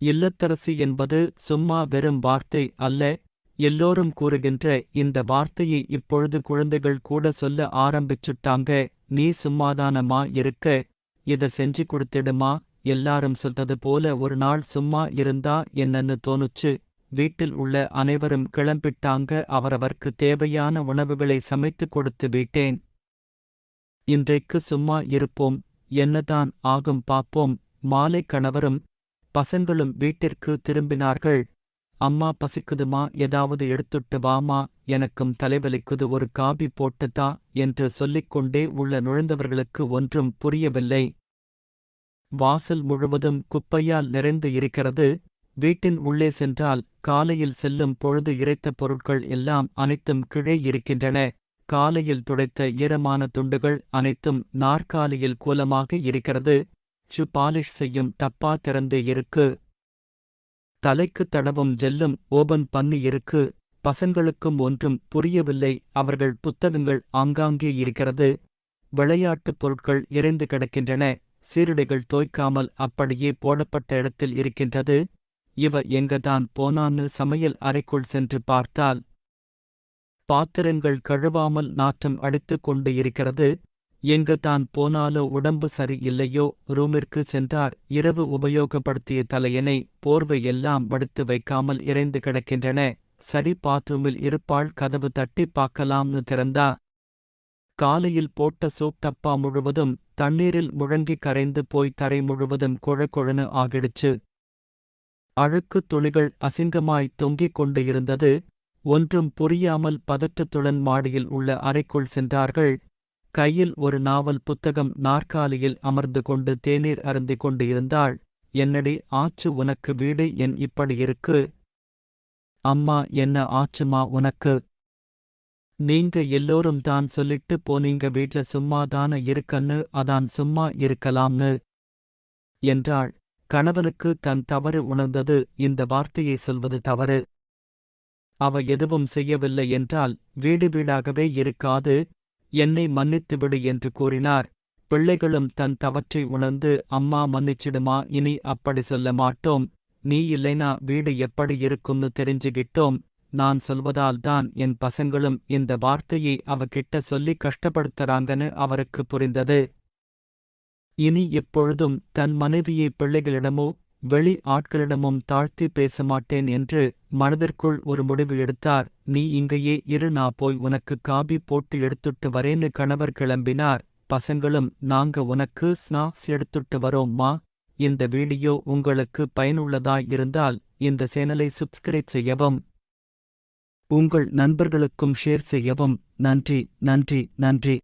இல்லத்தரசி என்பது சும்மா வெறும் வார்த்தை அல்ல எல்லோரும் கூறுகின்ற இந்த வார்த்தையை இப்பொழுது குழந்தைகள் கூட சொல்ல ஆரம்பிச்சுட்டாங்க நீ சும்மாதானமா இருக்க? இத செஞ்சு கொடுத்திடுமா? எல்லாரும் சொல்றது போல ஒரு நாள் சும்மா இருந்தா என்னன்னு தோணுச்சு. வீட்டில் உள்ள அனைவரும் கிளம்பிட்டாங்க அவரவர்க்கு தேவையான உணவுகளை சமைத்து கொடுத்து விட்டேன். இன்றைக்கு சும்மா இருப்போம் என்னதான் ஆகும் பாப்போம். மாலை கணவரும் பசங்களும் வீட்டிற்கு திரும்பினார்கள். அம்மா பசிக்குதுமா? ஏதாவது எடுத்துட்டு வாமா? எனக்கும் தலைவலிக்குது. ஒரு காபி போட்டுதா என்று சொல்லிக்கொண்டே உள்ள நுழைந்தவர்களுக்கு ஒன்றும் புரியவில்லை. வாசல் முழுவதும் குப்பையால் நிறைந்து இருக்கிறது. வீட்டின் உள்ளே சென்றால் காலையில் செல்லும் பொழுது இறைத்த பொருட்கள் எல்லாம் அனைத்தும் கீழே இருக்கின்றன. காலையில் துடைத்த ஈரமான துண்டுகள் அனைத்தும் நாற்காலியில் கூலமாக இருக்கிறது. ஷு பாலிஷ் செய்யும் டப்பா திறந்து இருக்கு. தலைக்கு தடவும் ஜெல்லும் ஓபன் பண்ணி இருக்கு. பசங்களுக்கும் ஒன்றும் புரியவில்லை. அவர்கள் புத்தகங்கள் ஆங்காங்கே இருக்கிறது. விளையாட்டுப் பொருட்கள் இறைந்து கிடக்கின்றன. சீருடைகள் தோய்க்காமல் அப்படியே போடப்பட்ட இடத்தில் இருக்கின்றது. இவ எங்கதான் போனான்னு சமையல் அறைக்குள் சென்று பார்த்தால் பாத்திரங்கள் கழுவாமல் நாற்றம் அடித்துக் கொண்டு இருக்கிறது. எங்கு தான் போனாலோ உடம்பு சரியில்லையோ ரூமிற்கு சென்றார். இரவு உபயோகப்படுத்திய தலையணை போர்வை எல்லாம் வடுத்து வைக்காமல் இறைந்து கிடக்கின்றன. சரி பாத்ரூமில் இருப்பாள் கதவு தட்டி பார்க்கலாம்னு திறந்தா. காலையில் போட்ட சோப் டப்பா முழுவதும் தண்ணீரில் முழங்கி கரைந்து போய் தரை முழுவதும் குழ ஆகிடுச்சு. அழுக்குத் துளிகள் அசிங்கமாய் தொங்கிக் கொண்டு இருந்தது. ஒன்றும் புரியாமல் பதற்றத்துடன் மாடியில் உள்ள அறைக்குள் சென்றார்கள். கையில் ஒரு நாவல் புத்தகம் நாற்காலியில் அமர்ந்து கொண்டு தேநீர் அருந்திக் கொண்டு இருந்தாள். என்னடி ஆச்சு உனக்கு வீடு என் இப்படி இருக்கு? அம்மா என்ன ஆச்சுமா உனக்கு? நீங்க எல்லோரும் தான் சொல்லிட்டு போனீங்க வீட்ல சும்மாதான இருக்கன்னு அதான் சும்மா இருக்கலாம்னு என்றாள். கணவனுக்கு தன் தவறு உணர்ந்தது இந்த வார்த்தையை சொல்வது தவறு. அவ எதுவும் செய்யவில்லை என்றால் வீடு வீடாகவே இருக்காது. என்னை மன்னித்துவிடு என்று கூறினார். பிள்ளைகளும் தன் தவற்றை உணர்ந்து அம்மா மன்னிச்சிடுமா? இனி அப்படி சொல்ல மாட்டோம். நீ இல்லைனா வீடு எப்படி இருக்கும்னு தெரிஞ்சுகிட்டோம். நான் சொல்வதால் தான் என் பசங்களும் இந்த வார்த்தையை அவகிட்ட சொல்லி கஷ்டப்படுத்துறாங்கன்னு அவருக்கு புரிந்தது. இனி எப்பொழுதும் தன் மனைவியை பிள்ளைகளிடமோ வெளி ஆட்களிடமும் தாழ்த்தி பேச மாட்டேன் என்று மனதிற்குள் ஒரு முடிவு எடுத்தார். நீ இங்கேயே இரு நான் போய் உனக்கு காபி போட்டு எடுத்துட்டு வரேன்னு கணவர் கிளம்பினார். பசங்களும் நாங்க உனக்கு ஸ்நாக்ஸ் எடுத்துட்டு வரோம்மா. இந்த வீடியோ உங்களுக்கு பயனுள்ளதாய் இருந்தால் இந்த சேனலை சப்ஸ்கிரைப் செய்யவும். உங்கள் நண்பர்களுக்கும் ஷேர் செய்யவும். நன்றி நன்றி நன்றி.